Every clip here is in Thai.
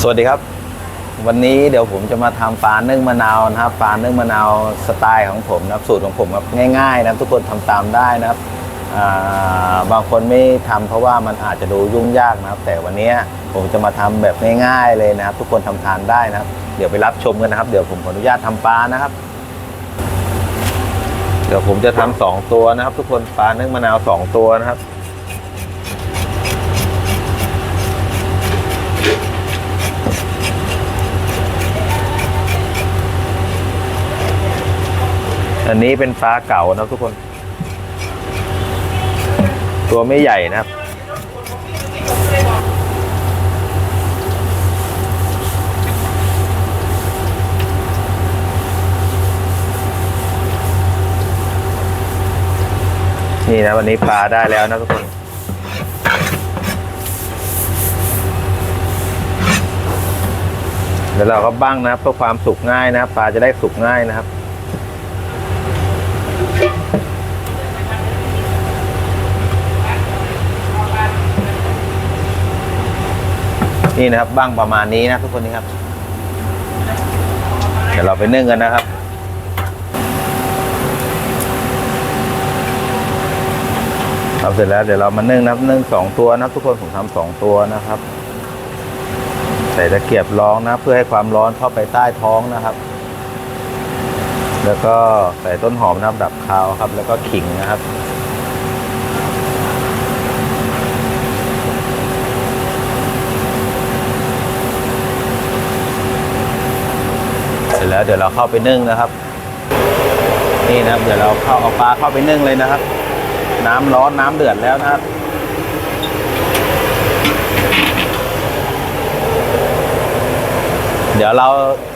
สวัสดีครับ วันนี้เดี๋ยวผมจะมาทำปลานึ่งมะนาวนะครับปลานึ่งมะนาวสไตล์ของผมนะครับสูตรของผมครับง่ายๆนะครับทุกคนทำตามได้นะครับาบางคนไม่ทำเพราะว่ามันอาจจะดูยุ่งยากนะครับ แต่วันนี้ผมจะมาทำแบบง่ายๆเลยนะครับ ทุกคนทำทานได้นะครับ เดี๋ยวไปรับชมกันนะครับ เดี๋ยวผมขออนุญาตทำปลานะครับ เดี๋ยวผมจะทำสองตัวนะครับ ทุกคนปลานึ่งมะนาวสองตัวนะครับ อันนี้เป็นปลาเก่านะทุกคน ตัวไม่ใหญ่นะครับนี่นะวันนี้ปลาได้แล้วนะทุกคน เดี๋ยวเราก็บ้างนะครับเพื่อความสุกง่ายนะครับปลาจะได้สุกง่ายนะครับ นี่นะครับบ้างประมาณนี้นะทุกคนนี่ครับ เดี๋ยวเราไปนึ่งกันนะครับทำเสร็จแล้วเดี๋ยวเรามานึ่งนะครับนึ่งสองตัวนะทุกคนผมทำสองตัวนะครับ ใส่ตะเกียบรองนะ เพื่อให้ความร้อนเข้าไปใต้ท้องนะครับ แล้วก็ใส่ต้นหอมนะครับดับคาวครับ แล้วก็ขิงนะครับ เสร็จแล้วเดี๋ยวเราเข้าไปนึ่งนะครับ นี่นะครับ เดี๋ยวเราเข้าเอาปลาเข้าไปนึ่งเลยนะครับ น้ำร้อนน้ำเดือดแล้วนะครับเดี๋ยวเรา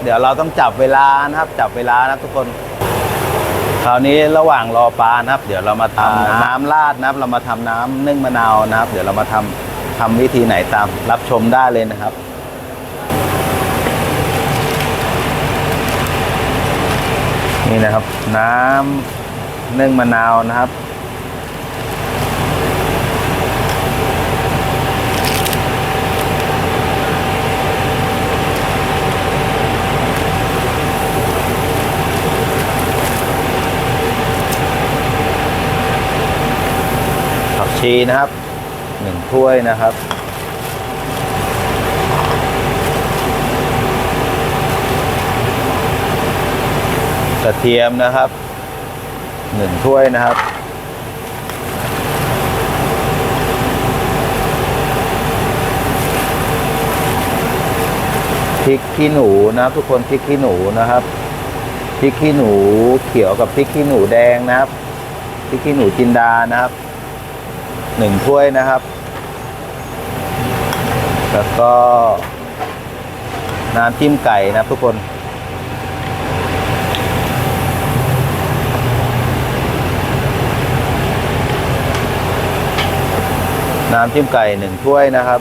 เดี๋ยวเราต้องจับเวลานะครับ จับเวลานะครับทุกคน คราวนี้ระหว่างรอปลานะครับ เดี๋ยวเรามาทำน้ำราดนะครับ เรามาทำน้ำนึ่งมะนาวนะครับ เดี๋ยวเรามาทำทำวิธีไหนตามรับชมได้เลยนะครับ นี่นะครับ น้ำเนึ่งมะนาวนะครับ ผักชีนะครับหนึ่งถ้วยนะครับ กระเทียมนะครับหนึ่งถ้วยนะครับ พริกขี้หนูนะครับ ทุกคนพริกขี้หนูนะครับพริกขี้หนูเขียวกับพริกขี้หนูแดงนะครับพริกขี้หนูจินดานะครับหนึ่งถ้วยนะครับ แล้วก็น้ำจิ้มไก่นะครับทุกคน น้ำจิ้มไก่หนึ่งถ้วยนะครับ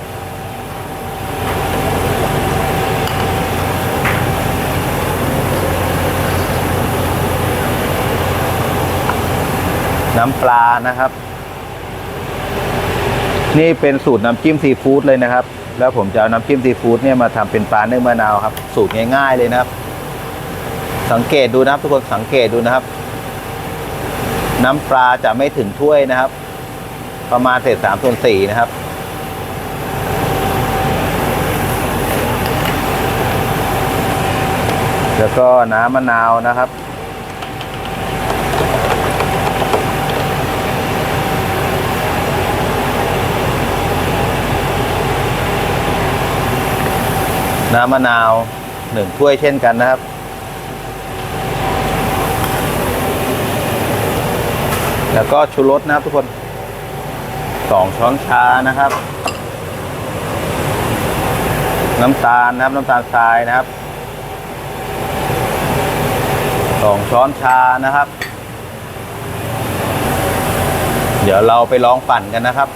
น้ำปลานะครับ นี่เป็นสูตรน้ำจิ้มซีฟู้ดเลยนะครับ แล้วผมจะเอาน้ำจิ้มซีฟู้ดเนี่ยมาทำเป็นปลาเนื้อมะนาวครับ สูตรง่ายๆเลยนะครับ สังเกตดูนะครับ ทุกคนสังเกตดูนะครับ น้ำปลาจะไม่ถึงถ้วยนะครับ ประมาณเศษสามส่วนสี่นะครับ แล้วก็น้ำมะนาวนะครับน้ำมะนาวหนึ่งถ้วยเช่นกันนะครับ แล้วก็ชูรสนะครับทุกคน สองช้อนชานะครับ น้ำตาลนะครับ น้ำตาลทรายนะครับสองช้อนชานะครับ เดี๋ยวเราไปลองปั่นกันนะครับ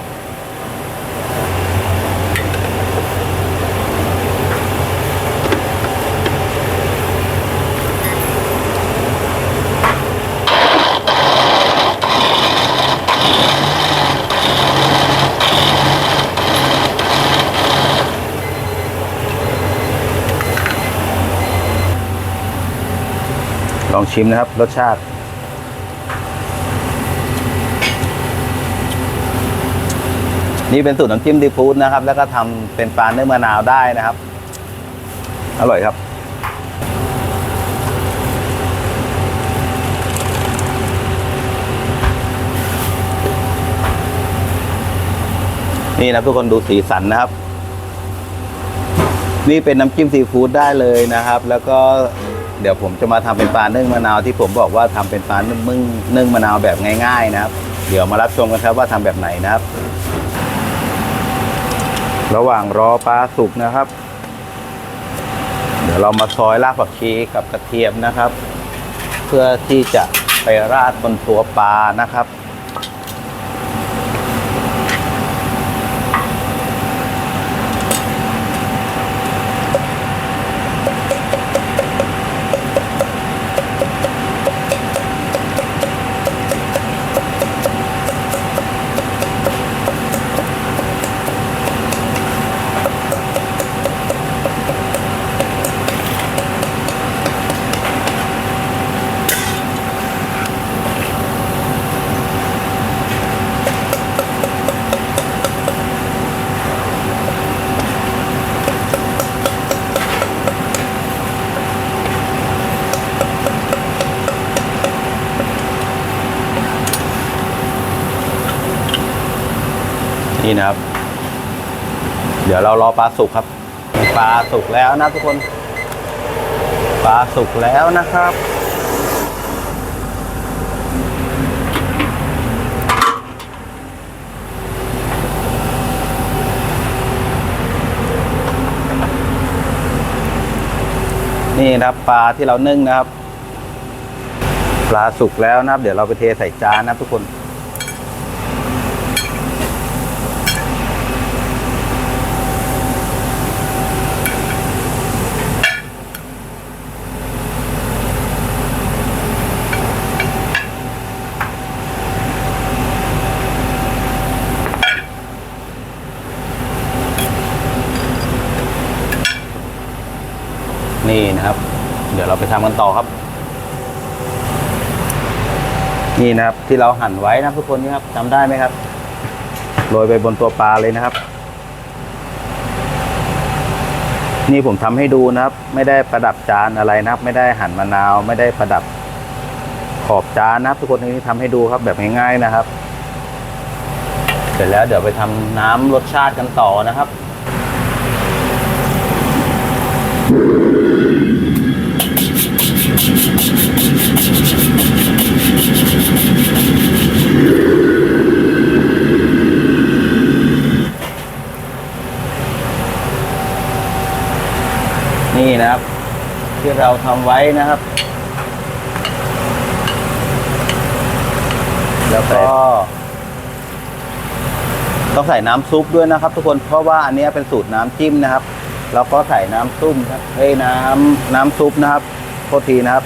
ลองชิมนะครับ รสชาติ นี่เป็นสูตรน้ำจิ้มดีฟู้ดนะครับ แล้วก็ทำเป็นปลาเนื้อมะนาวได้นะครับ อร่อยครับนี่นะทุกคนดูสีสันนะครับ นี่เป็นน้ำจิ้มซีฟู้ดได้เลยนะครับ แล้วก็ เดี๋ยวผมจะมาทำเป็นปลาเนึ่งมะนาวที่ผมบอกว่าทำเป็นปลาเนึ่งมึงนึ่งมะนาวแบบง่าย ๆ นะครับ เดี๋ยวมารับชมกันครับว่าทำแบบไหนนะครับ ระหว่างรอปลาสุกนะครับ เดี๋ยวเรามาซอยรากผักชีกับกระเทียมนะครับ เพื่อที่จะไปราดบนตัวปลานะครับ นี่นะครับ เดี๋ยวเรารอปลาสุกครับ ปลาสุกแล้วนะทุกคน ปลาสุกแล้วนะครับนี่นะครับปลาที่เรานึ่งนะครับ ปลาสุกแล้วนะครับ เดี๋ยวเราไปเทใส่จานนะทุกคนนะครับ เดี๋ยวเราไป ทำกันต่อครับ นี่นะครับที่เราหั่นไว้นะทุกคนนี่ครับจำได้ไหมครับโรยไปบนตัวปลาเลยนะครับ นี่ผมทำให้ดูนะครับ ไม่ได้ประดับจานอะไรนะครับ ไม่ได้หั่นมะนาว ไม่ได้ประดับขอบจานนะครับ ทุกคนนี่ทำให้ดูครับแบบง่ายๆนะครับ เสร็จแล้วเดี๋ยวไปทำน้ำรสชาติกันต่อนะครับ นี่นะครับ ที่เราทำไว้นะครับ แล้วก็ ต้องใส่น้ำซุปด้วยนะครับ ทุกคนเพราะว่าอันนี้เป็นสูตรน้ำจิ้มนะครับแล้วก็ใส่น้ำซุปครับเฮ้ยน้ำน้ำซุปนะครับโทษทีนะครับ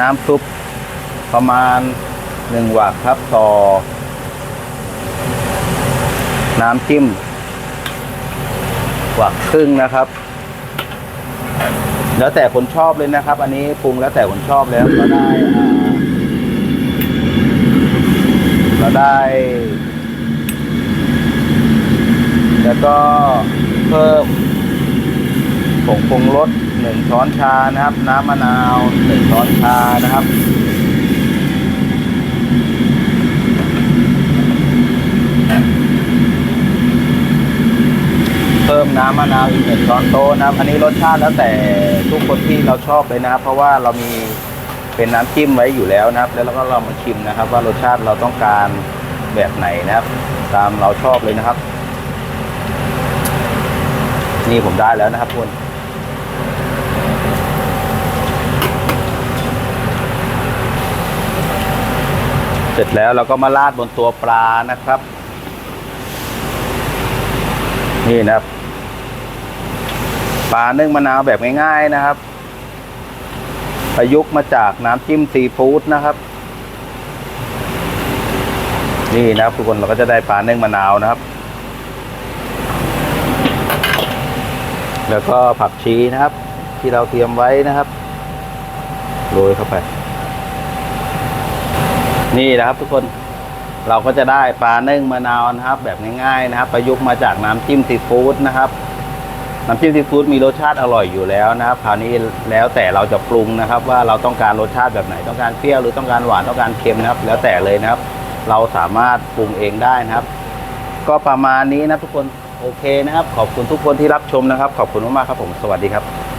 น้ำซุปประมาณหนึ่งหวักครับต่อ น้ำจิ้มหวักครึ่งนะครับ แล้วแต่คนชอบเลยนะครับ อันนี้ปรุงแล้วแต่คนชอบแล้วเราได้อ่าเราได้ แล้วก็เพิ่มผงปรุงรสหนึ่งช้อนชานะครับ น้ำมะนาวหนึ่งช้อนชานะครับ มน้ำมะนาวอีกหนึ่งช้อนโต๊ะนะครับอันนี้รสชาติแล้วแต่ทุกคนที่เราชอบเลยนะครับเพราะว่าเรามีเป็นน้ำจิ้มไว้อยู่แล้วนะครับ แล้วเราก็เรามาชิมนะครับ ว่ารสชาติเราต้องการแบบไหนนะครับ ตามเราชอบเลยนะครับ นี่ผมได้แล้วนะครับคุณเสร็จแล้วเราก็มาราดบนตัวปลานะครับ นี่นะครับ ปลานึ่งมะนาวแบบง่าย ๆนะครับ ประยุกต์มาจากน้ำจิ้มซีฟู้ดนะครับ นี่นะครับทุกคนเราก็จะได้ปลานึ่งมะนาวนะครับ แล้วก็ผักชีนะครับ ที่เราเตรียมไว้นะครับโรยเข้าไป นี่นะครับทุกคนเราก็จะได้ปลานึ่งมะนาวนะครับ แบบง่ายๆนะครับ ประยุกต์มาจากน้ำจิ้มซีฟู้ดนะครับ น้ำจิ้มซีฟู้ดมีรสชาติอร่อยอยู่แล้วนะครับคราวนี้แล้วแต่เราจะปรุงนะครับ ว่าเราต้องการรสชาติแบบไหนต้องการเปรี้ยวหรือต้องการหวานต้องการเค็มนะครับ แล้วแต่เลยนะครับ เราสามารถปรุงเองได้นะครับ ก็ประมาณนี้นะทุกคนโอเคนะครับ ขอบคุณทุกคนที่รับชมนะครับ ขอบคุณมากๆครับผมสวัสดีครับ